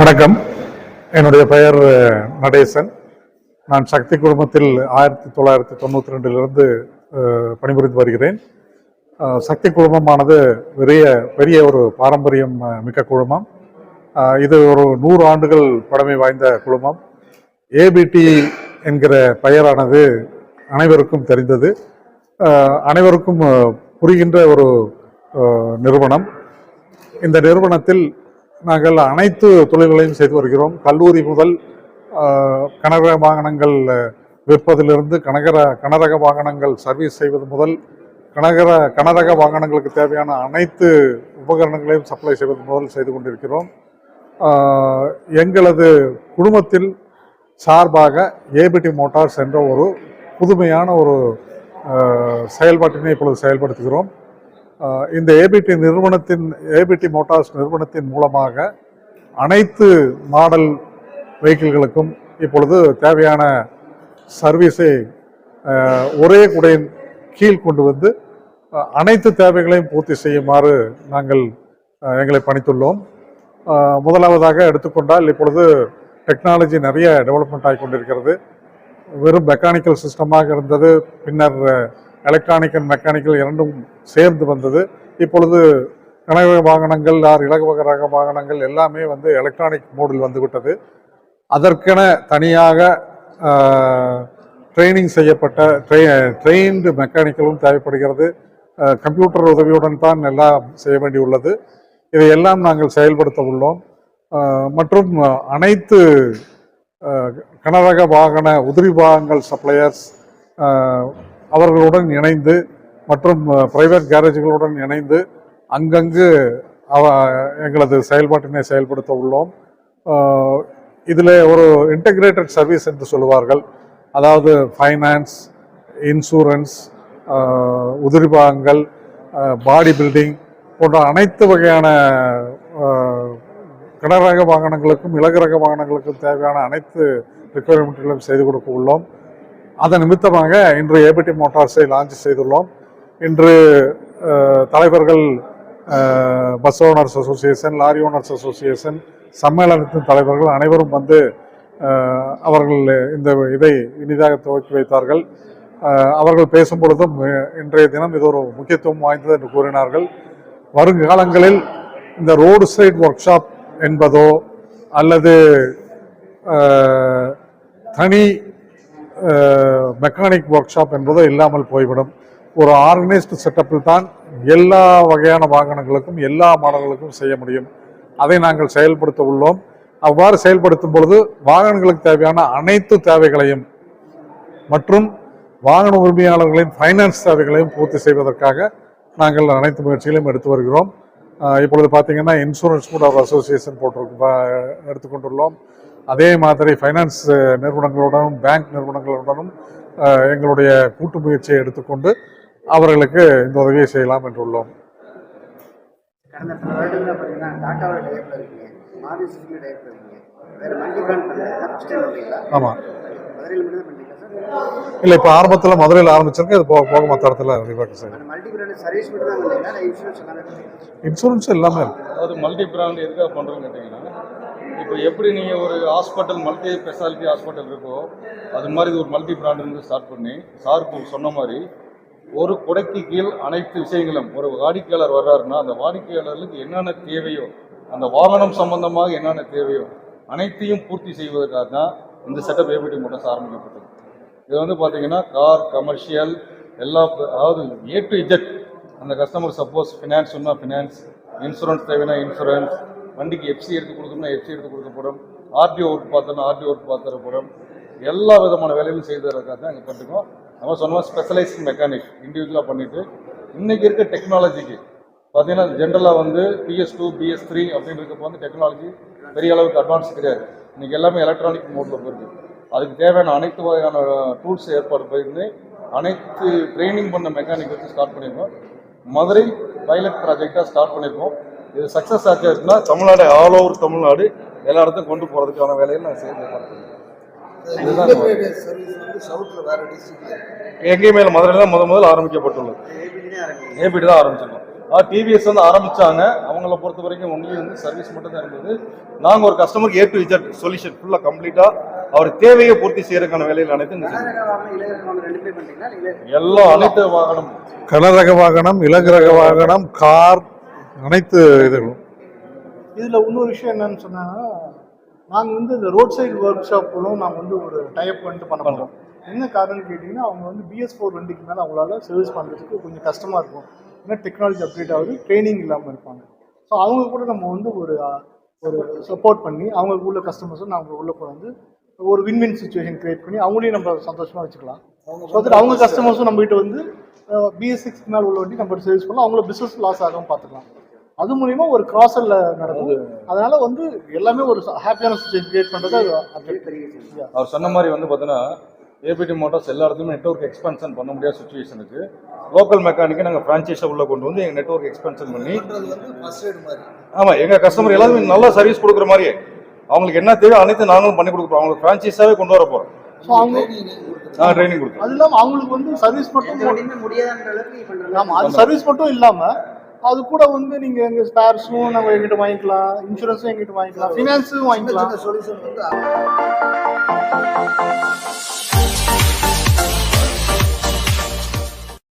வணக்கம். என்னுடைய பெயர் நடேசன். நான் சக்தி குழுமத்தில் ஆயிரத்தி தொள்ளாயிரத்தி தொண்ணூற்றி ரெண்டிலிருந்து பணிபுரிந்து வருகிறேன். சக்தி குழுமமானது பெரிய பெரிய ஒரு பாரம்பரியம் மிக்க குழுமம். இது ஒரு நூறு ஆண்டுகள் பழமை வாய்ந்த குழுமம். ஏபிடி என்கிற பெயரானது அனைவருக்கும் தெரிந்தது. அனைவருக்கும் புரிகின்ற ஒரு நிறுவனம். இந்த நிறுவனத்தில் நாங்கள் அனைத்து தொழில்களையும் செய்து வருகிறோம். கல்லூரி முதல் கனரக வாகனங்கள் விற்பதிலிருந்து கனகர கனரக வாகனங்கள் சர்வீஸ் செய்வது முதல் கனகர கனரக வாகனங்களுக்கு தேவையான அனைத்து உபகரணங்களையும் சப்ளை செய்வது முதல் செய்து கொண்டிருக்கிறோம். எங்களது குடும்பத்தில் சார்பாக ஏபிடி மோட்டார்ஸ் என்ற ஒரு புதுமையான ஒரு செயல்பாட்டினை இப்பொழுது செயல்படுத்துகிறோம். இந்த ஏபிடி நிறுவனத்தின் ஏபிடி மோட்டார்ஸ் நிறுவனத்தின் மூலமாக அனைத்து மாடல் வெஹிக்கிள்களுக்கும் இப்பொழுது தேவையான சர்வீஸை ஒரே குடையின் கீழ் கொண்டு வந்து அனைத்து தேவைகளையும் பூர்த்தி செய்யுமாறு நாங்கள் எங்களை பணித்துள்ளோம். முதலாவதாக எடுத்துக்கொண்டால் இப்பொழுது டெக்னாலஜி நிறைய டெவலப்மெண்ட் ஆகி கொண்டிருக்கிறது. வெறும் மெக்கானிக்கல் சிஸ்டமாக இருந்தது பின்னர் எலக்ட்ரானிக் அண்ட் மெக்கானிக்கல் இரண்டும் சேர்ந்து வந்தது. இப்பொழுது கனரக வாகனங்கள் ஆர் இலகுவக ரக வாகனங்கள் எல்லாமே வந்து எலக்ட்ரானிக் மோடில் வந்துவிட்டது. அதற்கென தனியாக ட்ரைனிங் செய்யப்பட்ட ட்ரெயின்டு மெக்கானிக்கலும் தேவைப்படுகிறது. கம்ப்யூட்டர் உதவியுடன் தான் எல்லாம் செய்ய வேண்டியுள்ளது. இதையெல்லாம் நாங்கள் செயல்படுத்த உள்ளோம். மற்றும் அனைத்து கனரக வாகன உதிரி பாகங்கள் சப்ளையர்ஸ் அவர்களுடன் இணைந்து மற்றும் பிரைவேட் கேரேஜுகளுடன் இணைந்து அங்கங்கு அவ எங்களது செயல்பாட்டினை செயல்படுத்த உள்ளோம். இதில் ஒரு இன்டகிரேட்டட் சர்வீஸ் என்று சொல்லுவார்கள். அதாவது ஃபைனான்ஸ் இன்சூரன்ஸ் உதிரி பாகங்கள் பாடி பில்டிங் போன்ற அனைத்து வகையான கடற்ரக கனரக வாகனங்களுக்கும் இலகுரக வாகனங்களுக்கும் தேவையான அனைத்து ரெக்குவயர்மெண்ட்களும் செய்து கொடுக்க உள்ளோம். அதன் நிமித்தமாக இன்று ஏபிடி மோட்டார்ஸை லான்ச் செய்துள்ளோம். இன்று தலைவர்கள் bus owners association lorry owners association சம்மேளனத்தின் தலைவர்கள் அனைவரும் வந்து அவர்கள் இந்த இதை இனிதாக துவக்கி வைத்தார்கள். அவர்கள் பேசும் பொழுதும் இன்றைய தினம் இது ஒரு முக்கியத்துவம் வாய்ந்தது என்று கூறினார்கள். வருங்காலங்களில் இந்த ரோடு சைட் ஒர்க் ஷாப் என்பதோ அல்லது தனி மெக்கானிக் ஒர்க் ஷாப் என்பதோ இல்லாமல் போய்விடும். ஒரு ஆர்கனைஸ்டு செட்டப்பில் தான் எல்லா வகையான வாகனங்களுக்கும் எல்லா மாடல்களுக்கும் செய்ய முடியும். அதை நாங்கள் செயல்படுத்த உள்ளோம். அவ்வாறு செயல்படுத்தும் பொழுது வாகனங்களுக்கு தேவையான அனைத்து தேவைகளையும் மற்றும் வாகன உரிமையாளர்களின் ஃபைனான்ஸ் தேவைகளையும் பூர்த்தி செய்வதற்காக நாங்கள் அனைத்து முயற்சிகளையும் எடுத்து வருகிறோம். இப்பொழுது பார்த்தீங்கன்னா இன்சூரன்ஸ் கூட ஒரு அசோசியேஷன் போட்டிருக்கு எடுத்துக்கொண்டுள்ளோம். அதே மாதிரி ஃபைனான்ஸ் நிறுவனங்களுடனும் பேங்க் நிறுவனங்களுடனும் எங்களுடைய கூட்டு முயற்சியை எடுத்துக்கொண்டு அவர்களுக்கு இந்த உதவியை செய்யலாம் என்றுள்ளோம் கடந்த பல வருடங்களில் பார்த்தீங்கன்னா டாட்டாவோட டைப்பில் இருக்கீங்க. மாருதி சுசுகி டைப்பில் இருக்கீங்க. வேறு மல்டி பிராண்ட் பண்ணுறீங்க ஃபஸ்ட் டைம் பண்ணுறீங்களா ஆமாம் மதுரையில் மட்டும் தான் பண்ணுறீங்களா சார் இல்லை இப்போ ஆரம்பத்தில் மதுரையில் ஆரம்பிச்சிருக்கு. அது போக போக மற்ற இடத்துல ரிவர்ட் செய்யும் அந்த மல்டி பிராண்ட் சர்வீஸ் மட்டும் தான் பண்ணுறீங்களா இல்லை இன்சூரன்ஸ் எல்லாமே பண்ணுறீங்களா இன்சூரன்ஸ் எல்லாமே இருக்கு அதாவது மல்டி பிராண்ட் எதுக்காக பண்ணுறோன்னு கேட்டிங்கன்னா இப்போ எப்படி நீங்கள் ஒரு ஹாஸ்பிட்டல் மல்டி ஸ்பெஷாலிட்டி ஹாஸ்பிட்டல் இருக்கோ அது மாதிரி ஒரு மல்டி பிராண்ட் ஸ்டார்ட் பண்ணி சார் சொன்ன மாதிரி ஒரு குடைக்கு கீழ் அனைத்து விஷயங்களும் ஒரு வாடிக்கையாளர் வர்றாருன்னா அந்த வாடிக்கையாளர்களுக்கு என்னென்ன தேவையோ அந்த வாகனம் சம்பந்தமாக என்னென்ன தேவையோ அனைத்தையும் பூர்த்தி செய்வதற்காக தான் இந்த செட்டப் ஏபிடி மோட்டார்ஸ் ஆரம்பிக்கப்பட்டது. இது வந்து பார்த்தீங்கன்னா கார் கமர்ஷியல் எல்லா அதாவது ஏ டு இஜெட் அந்த கஸ்டமர் சப்போஸ் ஃபினான்ஸ் சொன்னால் ஃபினான்ஸ் இன்சூரன்ஸ் தேவைன்னா இன்சூரன்ஸ் வண்டிக்கு எஃப்சி எடுத்து கொடுக்கணும்னா எஃப்சி எடுத்து கொடுக்க போகிறோம் ஆர்டிஓ ஒர்க் பார்த்தோம்னா ஆர்டிஓ ஒர்க் பார்த்துடப்படும் எல்லா விதமான வேலையும் செய்து தரக்காக தான் இங்கே பண்ணிருக்கோம் நம்ம சொன்னோம் ஸ்பெஷலைஸ்ட் மெக்கானிக் இண்டிவிஜுவலாக பண்ணிவிட்டு இன்றைக்கி இருக்க டெக்னாலஜிக்கு பார்த்தீங்கன்னா ஜென்ரலாக வந்து பிஎஸ் டூ பிஎஸ் த்ரீ அப்படின்றப்ப வந்து டெக்னாலஜி பெரிய அளவுக்கு அட்வான்ஸ் கிடையாது. இன்றைக்கி எல்லாமே எலக்ட்ரானிக் மோடில் போயிருக்கு. அதுக்கு தேவையான அனைத்து வகையான டூல்ஸ் ஏற்பாடு போயிருந்து அனைத்து ட்ரைனிங் பண்ண மெக்கானிக் வச்சு ஸ்டார்ட் பண்ணியிருக்கோம் மதுரை பைலட் ப்ராஜெக்டாக ஸ்டார்ட் பண்ணியிருக்கோம் இது சக்ஸஸ் ஆச்சுன்னா தமிழ்நாடு ஆல் ஓவர் தமிழ்நாடு எல்லா இடத்துக்கும் கொண்டு போகிறதுக்கான வேலையை நான் டிஸ்ட்ரிக்டில் எங்கேயுமே இல்லை மதுரையில் தான் முத முதல்ல ஆரம்பிக்கப்பட்டுள்ளது. ஏபிடி தான் இறங்குறீங்க ஏபிடி தான் ஆரம்பிச்சிருக்கோம். டிவிஎஸ் வந்து ஆரம்பிச்சாங்க. அவங்கள பொறுத்த வரைக்கும் ஒன்லி வந்து சர்வீஸ் மட்டும் தான் இருந்தது. நாங்கள் ஒரு கஸ்டமருக்கு ஏ டு இஜட் சொல்யூஷன் ஃபுல்லாக கம்ப்ளீட்டாக அவர் தேவையை பூர்த்தி செய்யறதுக்கான வேலையில் அனைத்து இங்க செஞ்சோம். கனரக வாகனம் இளையரக வாகனம் ரெண்டுமே பண்றீங்களா இல்லை எல்லா அனைத்து வாகனம் கனரக வாகனம் இலகுரக வாகனம் கார் அனைத்து இதுகளும். இதில் இன்னொரு விஷயம் என்னன்னு சொன்னாங்கன்னா நாங்கள் வந்து இந்த ரோட் சைடு ஒர்க் ஷாப்பும் நாங்கள் வந்து ஒரு டைப் வந்துட்டு பண்ண பண்ணுறோம் என்ன காரணம்னு கேட்டிங்கன்னா அவங்க வந்து பிஎஸ் ஃபோர் வண்டிக்கு மேலே அவங்களால சர்வீஸ் பண்ணுறதுக்கு கொஞ்சம் கஷ்டமாக இருக்கும். ஏன்னா டெக்னாலஜி அப்டேட் ஆகுது ட்ரைனிங் இல்லாமல் இருப்பாங்க. ஸோ அவங்க கூட நம்ம வந்து ஒரு ஒரு சப்போர்ட் பண்ணி அவங்களுக்கு உள்ள கஸ்டமர்ஸும் நம்ம உள்ள கொண்டு வந்து ஒரு வின்-வின் சுச்சுவேஷன் கிரியேட் பண்ணி அவங்களையும் நம்ம சந்தோஷமாக வச்சுக்கலாம். ஸோ அவங்க கஸ்டமர்ஸும் நம்மகிட்ட வந்து பிஎஸ் சிக்ஸ் மேலே உள்ள வண்டி நம்ம சர்வீஸ் பண்ணலாம் அவங்கள பிஸ்னஸ் லாஸ் ஆகாமல் பார்த்துக்கலாம் அது மூலியமா ஒரு கிராசல்ல நடக்கும். அதனால வந்து எல்லாமே ஒரு ஹாப்பியான சுச்சுவேஷன் கிரியேட் பண்றது. அவர் சொன்ன மாதிரி வந்து பார்த்தீங்கன்னா ஏபிடி மோட்டார்ஸ் எல்லா இடத்துலையும் நெட்ஒர்க் எக்ஸ்பென்ஷன் பண்ண முடியாத சுச்சுவேஷனுக்கு லோக்கல் மெக்கானிக்கை நாங்கள் ஃப்ரான்ச்சைஸை உள்ள கொண்டு வந்து எங்கள் நெட்ஒர்க் எக்ஸ்பென்ஷன் பண்ணி ஆமாம் எங்கள் கஸ்டமர் எல்லாருமே நல்ல சர்வீஸ் கொடுக்குற மாதிரியே. அவங்களுக்கு என்ன தேவை அனைத்து நாங்களும் பண்ணி கொடுக்குறோம் அவங்களுக்கு ஃப்ரான்ச்சைஸாகவே கொண்டு வர போகிறோம் ட்ரைனிங் கொடுக்குறோம். அது இல்லாம அவங்களுக்கு வந்து சர்வீஸ் மட்டும் முடியாதுன்ற அளவுக்கு அது சர்வீஸ் மட்டும் இல்லாம அது கூட வந்து நீங்க எங்க ஸ்பேர்ஸும் நம்ம எங்கிட்ட வாங்கிக்கலாம் இன்சூரன்ஸும் எங்கிட்ட வாங்கிக்கலாம் ஃபினான்ஸும் வாங்கிக்கலாம். சொல்யூஷன் வந்து